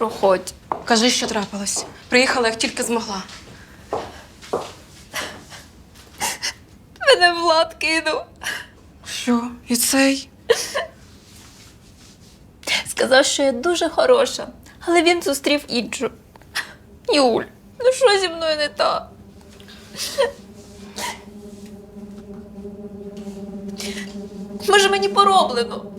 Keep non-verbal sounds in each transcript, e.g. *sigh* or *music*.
Проходь. Кажи, що трапилось. Приїхала, як тільки змогла. Мене Влад кинув. Що? І цей? Сказав, що я дуже хороша, але він зустрів іншу. Юль, ну що зі мною не так? Може, мені пороблено?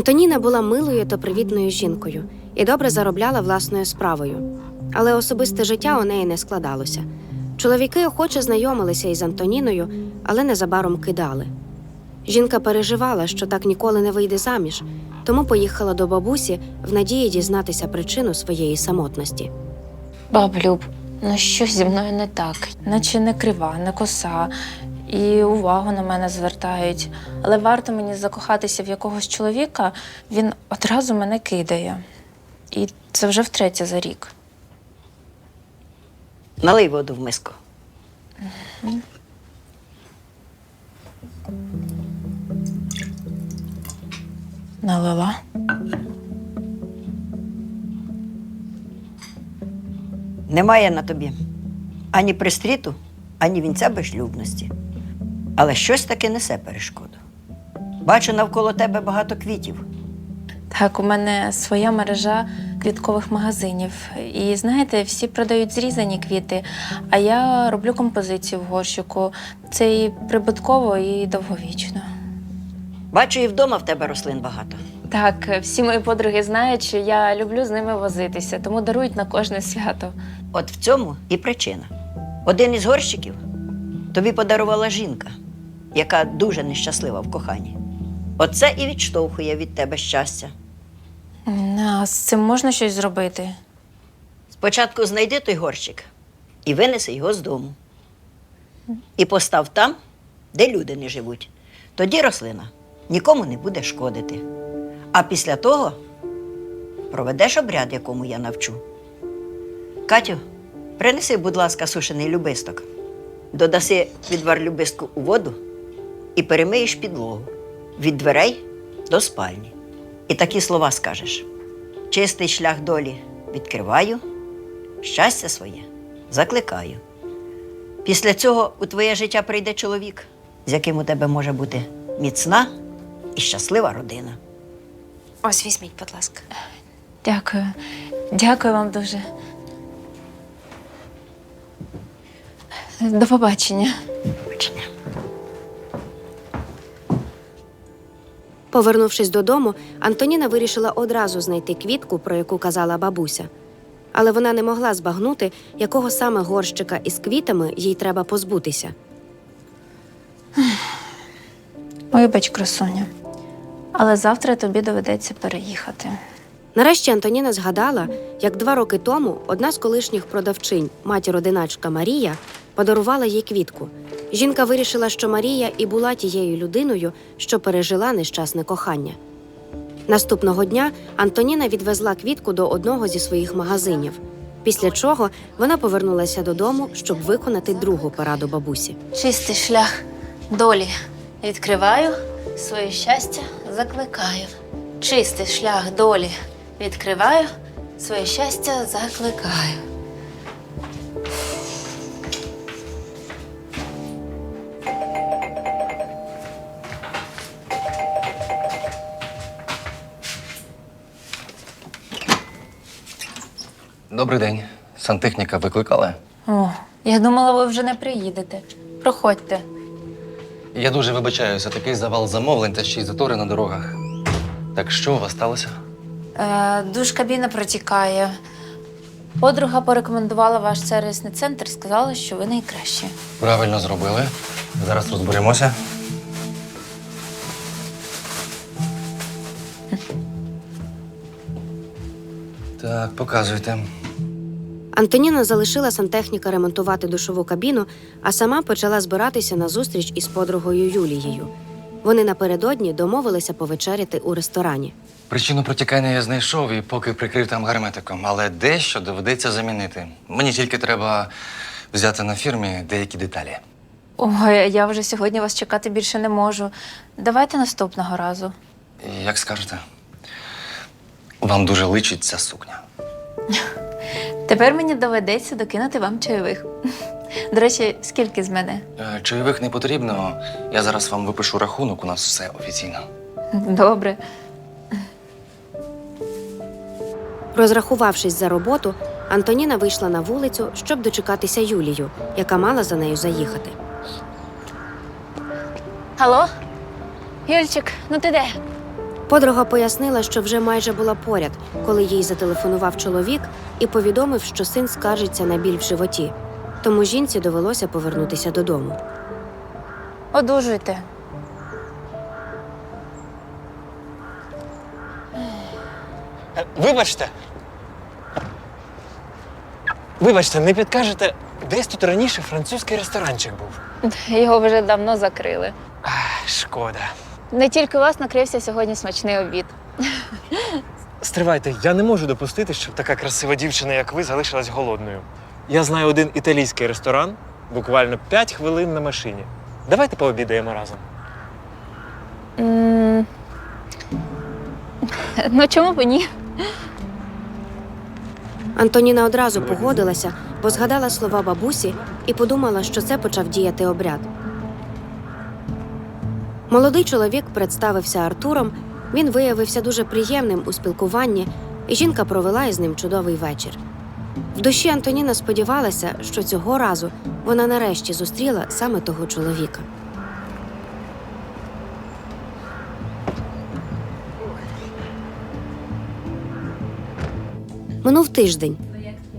Антоніна була милою та привітною жінкою і добре заробляла власною справою. Але особисте життя у неї не складалося. Чоловіки охоче знайомилися із Антоніною, але незабаром кидали. Жінка переживала, що так ніколи не вийде заміж, тому поїхала до бабусі в надії дізнатися причину своєї самотності. Баб Люб, ну що зі мною не так? Наче не крива, не коса, і увагу на мене звертають. Але варто мені закохатися в якогось чоловіка, він одразу мене кидає. І це вже втретє за рік. Налий воду в миску. Налила. Немає на тобі ані пристріту, ані вінця безшлюбності. Але щось таки несе перешкоду. Бачу навколо тебе багато квітів. Так, у мене своя мережа квіткових магазинів. І знаєте, всі продають зрізані квіти, а я роблю композицію в горщику. Це і прибутково, і довговічно. Бачу, і вдома в тебе рослин багато. Так, всі мої подруги знають, що я люблю з ними возитися, тому дарують на кожне свято. От в цьому і причина. Один із горщиків тобі подарувала жінка, яка дуже нещаслива в коханні. Оце і відштовхує від тебе щастя. А з цим можна щось зробити? Спочатку знайди той горщик і винеси його з дому. І постав там, де люди не живуть. Тоді рослина нікому не буде шкодити. А після того проведеш обряд, якому я навчу. Катю, принеси, будь ласка, сушений любисток. Додаси відвар любистку у воду і перемиєш підлогу від дверей до спальні. І такі слова скажеш: чистий шлях долі відкриваю, щастя своє закликаю. Після цього у твоє життя прийде чоловік, з яким у тебе може бути міцна і щаслива родина. Ось візьміть, будь ласка. Дякую. Дякую вам дуже. До побачення. Повернувшись додому, Антоніна вирішила одразу знайти квітку, про яку казала бабуся. Але вона не могла збагнути, якого саме горщика із квітами їй треба позбутися. Вибач, красуня. Але завтра тобі доведеться переїхати. Нарешті Антоніна згадала, як два роки тому одна з колишніх продавчинь, матір-одиначка Марія, подарувала їй квітку. Жінка вирішила, що Марія і була тією людиною, що пережила нещасне кохання. Наступного дня Антоніна відвезла квітку до одного зі своїх магазинів, після чого вона повернулася додому, щоб виконати другу пораду бабусі. Чистий шлях долі. Відкриваю, своє щастя закликаю. Чистий шлях долі. Відкриваю, своє щастя закликаю. Добрий день. Сантехніка викликали? О, я думала, ви вже не приїдете. Проходьте. Я дуже вибачаюся, такий завал замовлень та ще й затори на дорогах. Так що у вас сталося? Е, душ кабіна протікає. Подруга порекомендувала ваш сервісний центр сказала, що ви найкращі. Правильно зробили. Зараз розберемося. Так, показуйте. Антоніна залишила сантехніка ремонтувати душову кабіну, а сама почала збиратися на зустріч із подругою Юлією. Вони напередодні домовилися повечеряти у ресторані. Причину протікання я знайшов і поки прикрив там герметиком, але дещо доведеться замінити. Мені тільки треба взяти на фірмі деякі деталі. Ой, я вже сьогодні вас чекати більше не можу. Давайте наступного разу. І Як скажете, вам дуже личить ця сукня. *laughs* Тепер мені доведеться докинути вам чайових. До речі, скільки з мене? Е, Чайових не потрібно. Я зараз вам випишу рахунок, у нас все офіційно. Добре. Розрахувавшись за роботу, Антоніна вийшла на вулицю, щоб дочекатися Юлію, яка мала за нею заїхати. Алло? Юльчик, ну ти де? Подруга пояснила, що вже майже була поряд, коли їй зателефонував чоловік і повідомив, що син скаржиться на біль в животі. Тому жінці довелося повернутися додому. Одужуйте. Е, Вибачте. Вибачте, не підкажете, десь тут раніше французький ресторанчик був. Його вже давно закрили. Ах, шкода. Не тільки у вас накрився сьогодні смачний обід. Стривайте, я не можу допустити, щоб така красива дівчина, як ви, залишилась голодною. Я знаю один італійський ресторан, буквально 5 хвилин на машині. Давайте пообідаємо разом. М, Ну чому б ні? Антоніна одразу погодилася, бо згадала слова бабусі і подумала, що це почав діяти обряд. Молодий чоловік представився Артуром. Він виявився дуже приємним у спілкуванні, і жінка провела із ним чудовий вечір. В душі Антоніна сподівалася, що цього разу вона нарешті зустріла саме того чоловіка. Минув тиждень.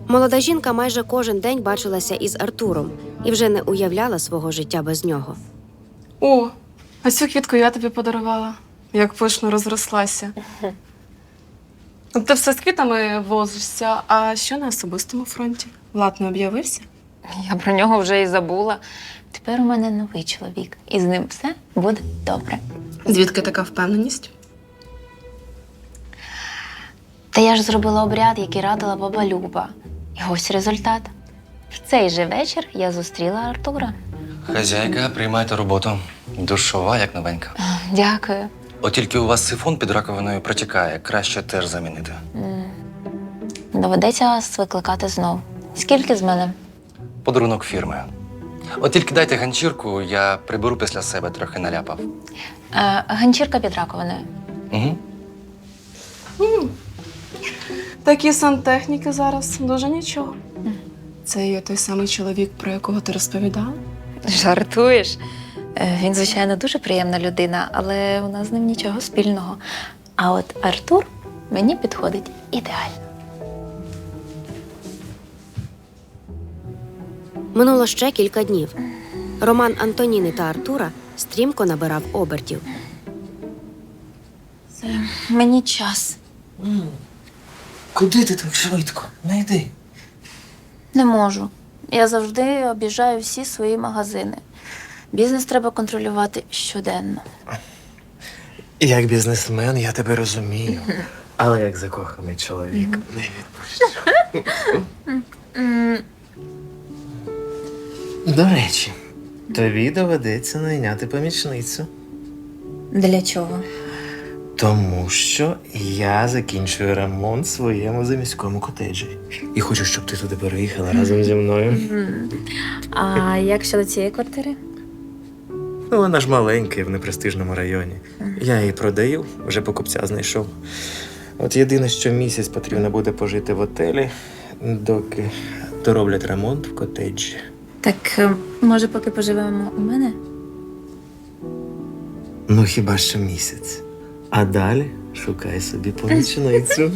Молода жінка майже кожен день бачилася із Артуром і вже не уявляла свого життя без нього. О, а цю квітку я тобі подарувала, як пишно розрослася. Ти все з квітами возишся, а що на особистому фронті? Влад не об'явився? Я про нього вже і забула. Тепер у мене новий чоловік, і з ним все буде добре. Звідки така впевненість? Та я ж зробила обряд, який радила баба Люба. І ось результат. В цей же вечір я зустріла Артура. Хазяйка, приймайте роботу. Душова, як новенька. Дякую. От тільки у вас сифон під раковиною протікає, краще теж замінити. Доведеться вас викликати знов. Скільки з мене? Подарунок фірми. От тільки дайте ганчірку, я приберу після себе трохи наляпав. Е, ганчірка під раковиною. Угу. Такі сантехніки зараз дуже нічого. Це є той самий чоловік, про якого ти розповідала? Жартуєш? Е, Він, звичайно, дуже приємна людина, але у нас з ним нічого спільного. А от Артур мені підходить ідеально. Минуло ще кілька днів. Роман Антоніни та Артура стрімко набирав обертів. Мені час. Куди ти так швидко? Не йди. Не можу. Я завжди об'їжджаю всі свої магазини. Бізнес треба контролювати щоденно. *laughs* Як бізнесмен, я тебе розумію. *laughs* Але як закоханий чоловік, не відпущу. *laughs* До речі, тобі доведеться найняти помічницю. Для чого? Тому що я закінчую ремонт в своєму заміському котеджі. І хочу, щоб ти туди переїхала разом зі мною. А як щодо цієї квартири? Ну, вона ж маленька і в непрестижному районі. Я її продаю, вже покупця знайшов. От єдине, що місяць потрібно буде пожити в отелі, доки дороблять ремонт в котеджі. Так, е, може, поки поживемо у мене? Ну, хіба що місяць. А далі шукай собі помічницю.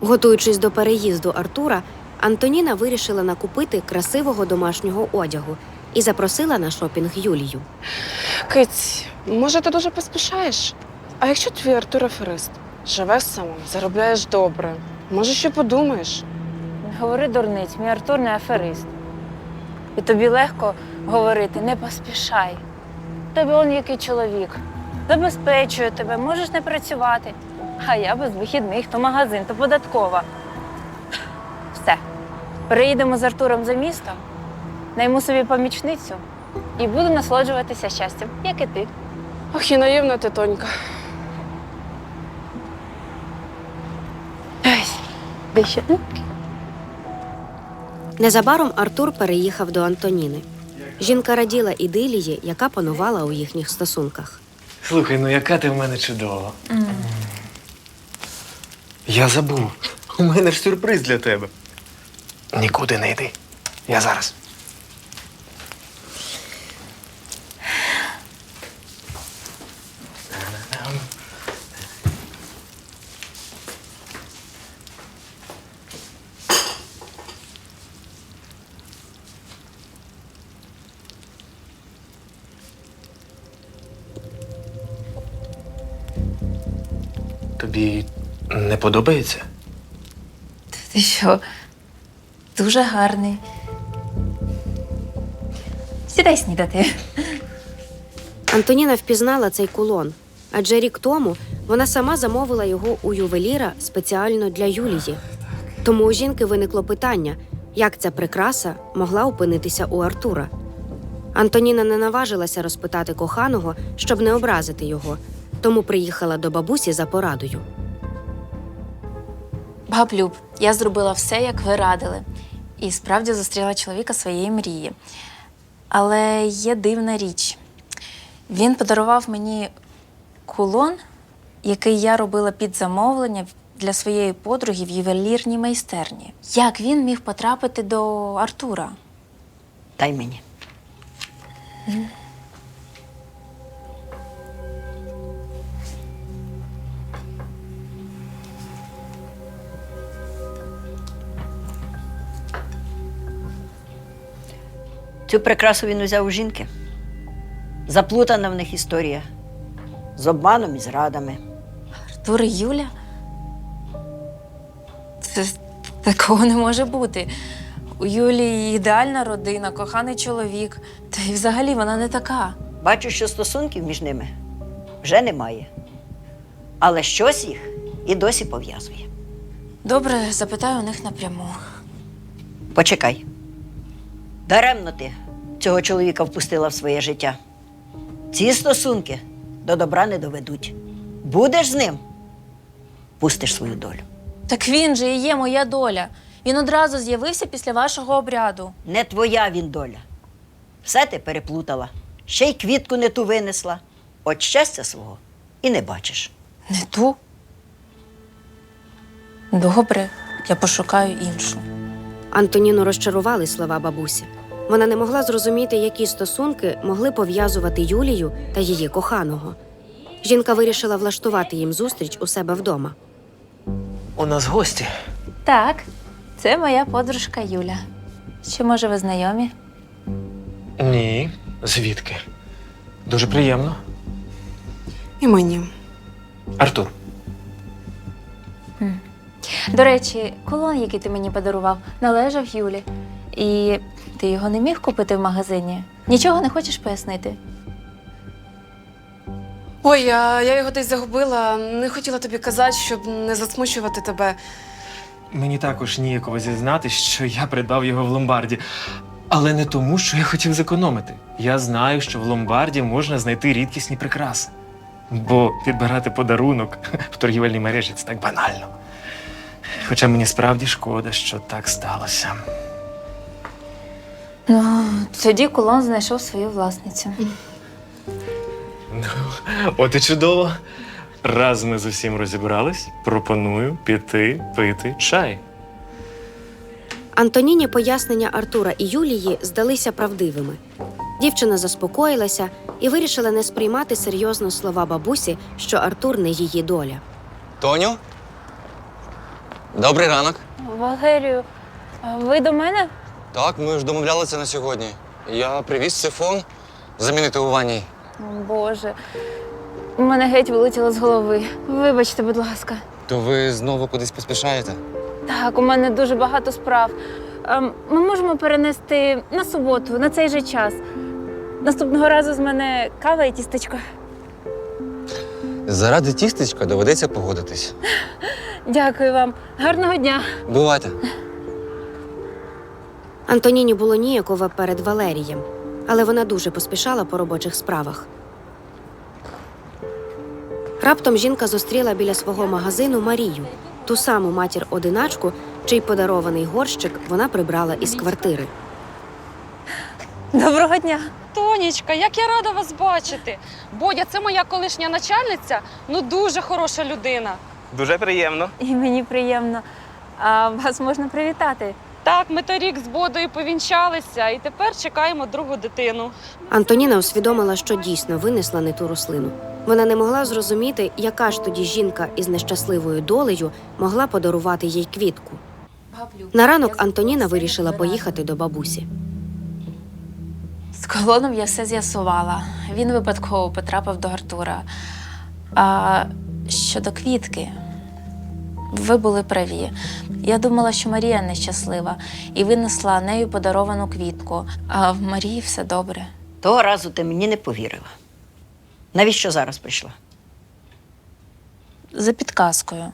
Готуючись до переїзду Артура, Антоніна вирішила накупити красивого домашнього одягу і запросила на шопінг Юлію. Киць, може, ти дуже поспішаєш? А якщо твій Артур аферист? Живеш сама, заробляєш добре. Може, ще подумаєш? Не говори дурниць, мій Артур не аферист. І тобі легко говорити, не поспішай. Тебе он який чоловік. Забезпечує тебе, можеш не працювати. А я без вихідних, то магазин, то податкова. Все. Переїдемо з Артуром за місто, найму собі помічницю і буду насолоджуватися щастям, як і ти. Ох, і наївна ти, тонька. Ось, де ще? Незабаром Артур переїхав до Антоніни. Жінка раділа ідилії, яка панувала у їхніх стосунках. Слухай, ну яка ти в мене чудова. Я забув. У мене ж сюрприз для тебе. Нікуди не йди. Я зараз. Тобі не подобається? Ти що? Дуже гарний. Сідай снідати. Антоніна впізнала цей кулон, адже рік тому вона сама замовила його у ювеліра спеціально для Юлії. Тому у жінки виникло питання, як ця прикраса могла опинитися у Артура. Антоніна не наважилася розпитати коханого, щоб не образити його, тому приїхала до бабусі за порадою. Баблюб, я зробила все, як ви радили, і справді зустріла чоловіка своєї мрії. Але є дивна річ. Він подарував мені кулон, який я робила під замовлення для своєї подруги в ювелірній майстерні. Як він міг потрапити до Артура? Дай мені. Цю прикрасу він узяв у жінки. Заплутана в них історія. З обманом і зрадами. Артур і Юля? Це такого не може бути. У Юлії ідеальна родина, коханий чоловік. Та й взагалі вона не така. Бачу, що стосунків між ними вже немає. Але щось їх і досі пов'язує. Добре, запитаю у них напряму. Почекай. Даремно ти цього чоловіка впустила в своє життя. Ці стосунки до добра не доведуть. Будеш з ним, пустиш свою долю. Так він же і є моя доля. Він одразу з'явився після вашого обряду. Не твоя він доля. Все ти переплутала, ще й квітку не ту винесла. От щастя свого і не бачиш. Не ту. Добре, я пошукаю іншу. Антоніну розчарували слова бабусі. Вона не могла зрозуміти, які стосунки могли пов'язувати Юлію та її коханого. Жінка вирішила влаштувати їм зустріч у себе вдома. У нас гості. Так, це моя подружка Юля. Чи може ви знайомі? Ні. Звідки? Дуже приємно. І мені. Артур, До речі, кулон, який ти мені подарував, належав Юлі. І ти його не міг купити в магазині? Нічого не хочеш пояснити? Ой, а я його десь загубила. Не хотіла тобі казати, щоб не засмучувати тебе. мені також ніяково зізнати, що я придбав його в ломбарді. Але не тому, що я хотів зекономити. Я знаю, що в ломбарді можна знайти рідкісні прикраси. Бо підбирати подарунок в торгівельній мережі це так банально. Хоча мені справді шкода, що так сталося. Ну, тоді кулон знайшов свою власницю. От і чудово. Раз ми з усім розібрались, пропоную піти пити чай. Антоніні пояснення Артура і Юлії здалися правдивими. Дівчина заспокоїлася і вирішила не сприймати серйозно слова бабусі, що Артур не її доля. Тоню? Добрий ранок. Валерію, ви до мене? Так, ми ж домовлялися на сьогодні. Я привіз сифон замінити у ванні. О, Боже. У мене геть вилетіло з голови. Вибачте, будь ласка. То ви знову кудись поспішаєте? Так, у мене дуже багато справ. Ем, Ми можемо перенести на суботу, на цей же час. Наступного разу з мене кава і тістечко. Заради тістечка доведеться погодитись. Дякую вам. Гарного дня. Бувайте. Антоніні було ніяково перед Валерієм, але вона дуже поспішала по робочих справах. Раптом жінка зустріла біля свого магазину Марію, ту саму матір-одиначку, чий подарований горщик вона прибрала із квартири. Доброго дня. Тонічка, як я рада вас бачити. Бодя, це моя колишня начальниця, ну дуже хороша людина. Дуже приємно. І мені приємно. А вас можна привітати. Так, ми торік з Бодою повінчалися і тепер чекаємо другу дитину. Антоніна усвідомила, що дійсно винесла не ту рослину. Вона не могла зрозуміти, яка ж тоді жінка із нещасливою долею могла подарувати їй квітку. На ранок Антоніна вирішила поїхати до бабусі. З колоном я все з'ясувала. Він випадково потрапив до Артура. А щодо квітки, ви були праві. Я думала, що Марія нещаслива і винесла нею подаровану квітку. А в Марії все добре. Того разу ти мені не повірила. Навіщо зараз прийшла? За підказкою.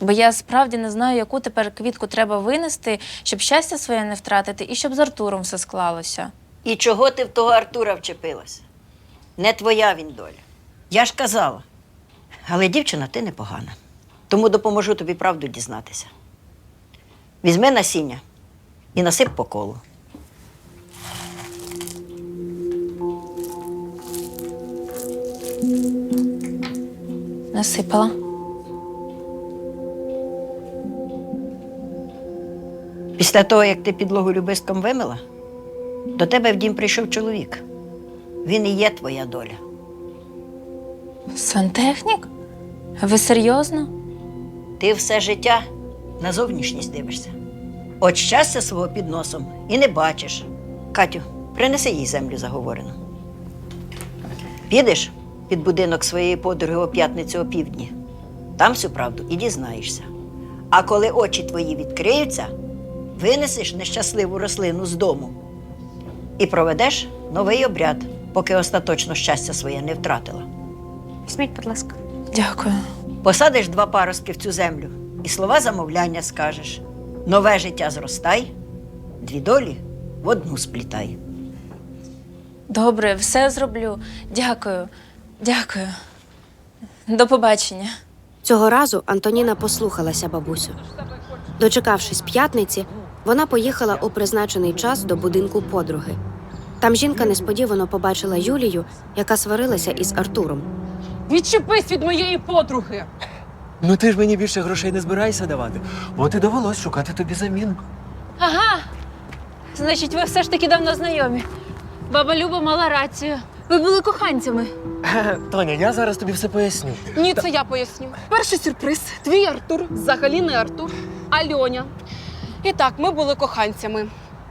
Бо я справді не знаю, яку тепер квітку треба винести, щоб щастя своє не втратити і щоб з Артуром все склалося. І чого ти в того Артура вчепилася? Не твоя він доля. Я ж казала. Але дівчина ти непогана. Тому допоможу тобі правду дізнатися. Візьми насіння і насип по колу. Насипала. Після того, як ти підлогу любиском вимила, до тебе в дім прийшов чоловік. Він і є твоя доля. Сантехнік? Ви серйозно? Ти все життя на зовнішність дивишся. От щастя свого під носом і не бачиш. Катю, принеси їй землю заговорену. Підеш під будинок своєї подруги о п'ятницю о півдні. Там всю правду і дізнаєшся. А коли очі твої відкриються, винесеш нещасливу рослину з дому і проведеш новий обряд, поки остаточно щастя своє не втратила. Візьміть, будь ласка. Дякую. Посадиш два паростки в цю землю і слова замовляння скажеш. Нове життя зростай, дві долі в одну сплітай. Добре, все зроблю. Дякую. Дякую. До побачення. Цього разу Антоніна послухалася бабусю. Дочекавшись п'ятниці, вона поїхала у призначений час до будинку подруги. Там жінка несподівано побачила Юлію, яка сварилася із Артуром. Відчепись від моєї подруги. Ну ти ж мені більше грошей не збираєшся давати. От і довелось шукати тобі заміну. Ага. Значить, ви все ж таки давно знайомі. Баба Люба мала рацію. Ви були коханцями. Тоня, я зараз тобі все поясню. Ні, це я поясню. Перший сюрприз. Твій Артур, взагалі не Артур, а Льоня. І так, ми були коханцями.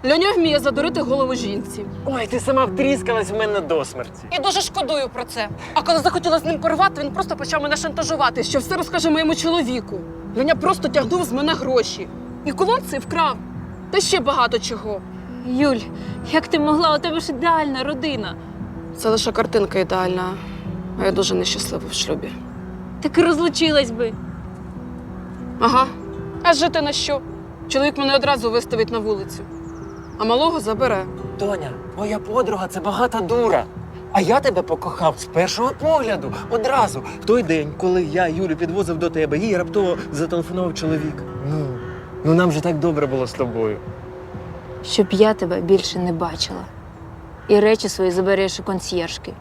Льоня вміє задурити голову жінці. Ой, ти сама втріскалась в мене до смерті. І дуже шкодую про це. А коли захотіла з ним порвати, він просто почав мене шантажувати, що все розкаже моєму чоловіку. Льоня просто тягнув з мене гроші. І кулон цей вкрав. Та ще багато чого. Юль, як ти могла? У тебе ж ідеальна родина. Це лише картинка ідеальна, а я дуже нещаслива в шлюбі. Так і розлучилась би. Ага. А жити на що? Чоловік мене одразу виставить на вулицю, а малого забере. Тоня, твоя подруга це багата дура. А я тебе покохав з першого погляду, одразу. В той день, коли я Юлю підвозив до тебе, їй раптово зателефонував чоловік. Ну, ну нам же так добре було з тобою. Щоб я тебе більше не бачила. І речі свої забереш у консьєршки.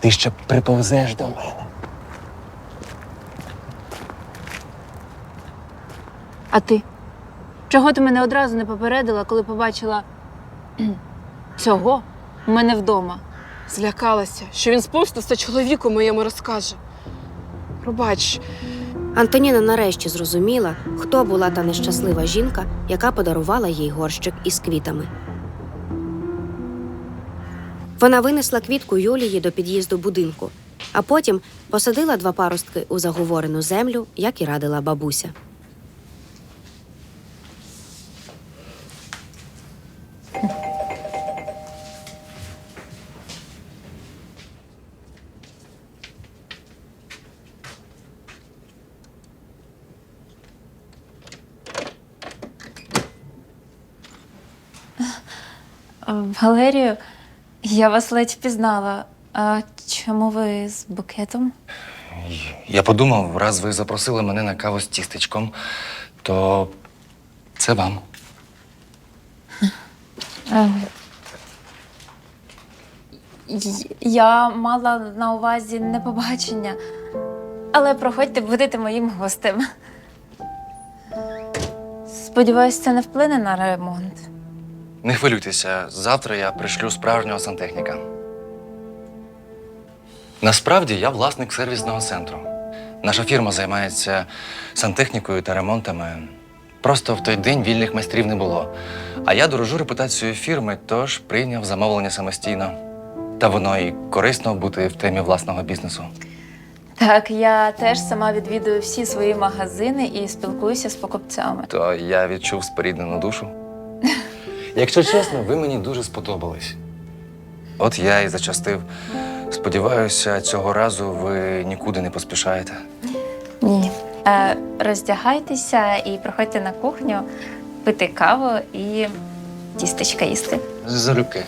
Ти ще приповзеш до мене. А ти? Чого ти мене одразу не попередила, коли побачила *clears throat* цього у мене вдома? Злякалася, що він спомстився чоловіку моєму розкаже. Пробач, Антоніна нарешті зрозуміла, хто була та нещаслива жінка, яка подарувала їй горщик із квітами. Вона винесла квітку Юлії до під'їзду будинку, а потім посадила два паростки у заговорену землю, як і радила бабуся. Валерію, я вас ледь впізнала. А чому ви з букетом? Я подумав, раз ви запросили мене на каву з тістечком, то це вам. Е, й- Я мала на увазі не побачення, але проходьте, будете моїм гостем. Сподіваюсь, це не вплине на ремонт. Не хвилюйтеся, завтра я пришлю справжнього сантехніка. Насправді я власник сервісного центру. Наша фірма займається сантехнікою та ремонтами. Просто в той день вільних майстрів не було. А я дорожу репутацією фірми, тож прийняв замовлення самостійно. Та воно і корисно бути в темі власного бізнесу. Так, я теж сама відвідую всі свої магазини і спілкуюся з покупцями. То я відчув споріднену душу. *laughs* Якщо чесно, ви мені дуже сподобались. От я і зачастив. Сподіваюся, цього разу ви нікуди не поспішаєте. Ні. Е, роздягайтеся і приходьте на кухню пити каву і тістечка їсти. Залюбки.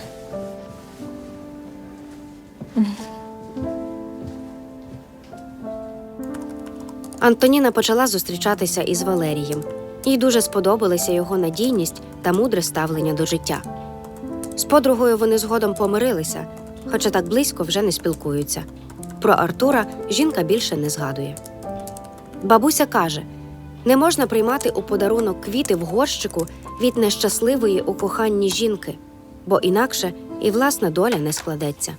Антоніна почала зустрічатися із Валерієм. Їй дуже сподобалися його надійність та мудре ставлення до життя. З подругою вони згодом помирилися, хоча так близько вже не спілкуються. Про Артура жінка більше не згадує. Бабуся каже: не можна приймати у подарунок квіти в горщику від нещасливої у коханні жінки, бо інакше і власна доля не складеться.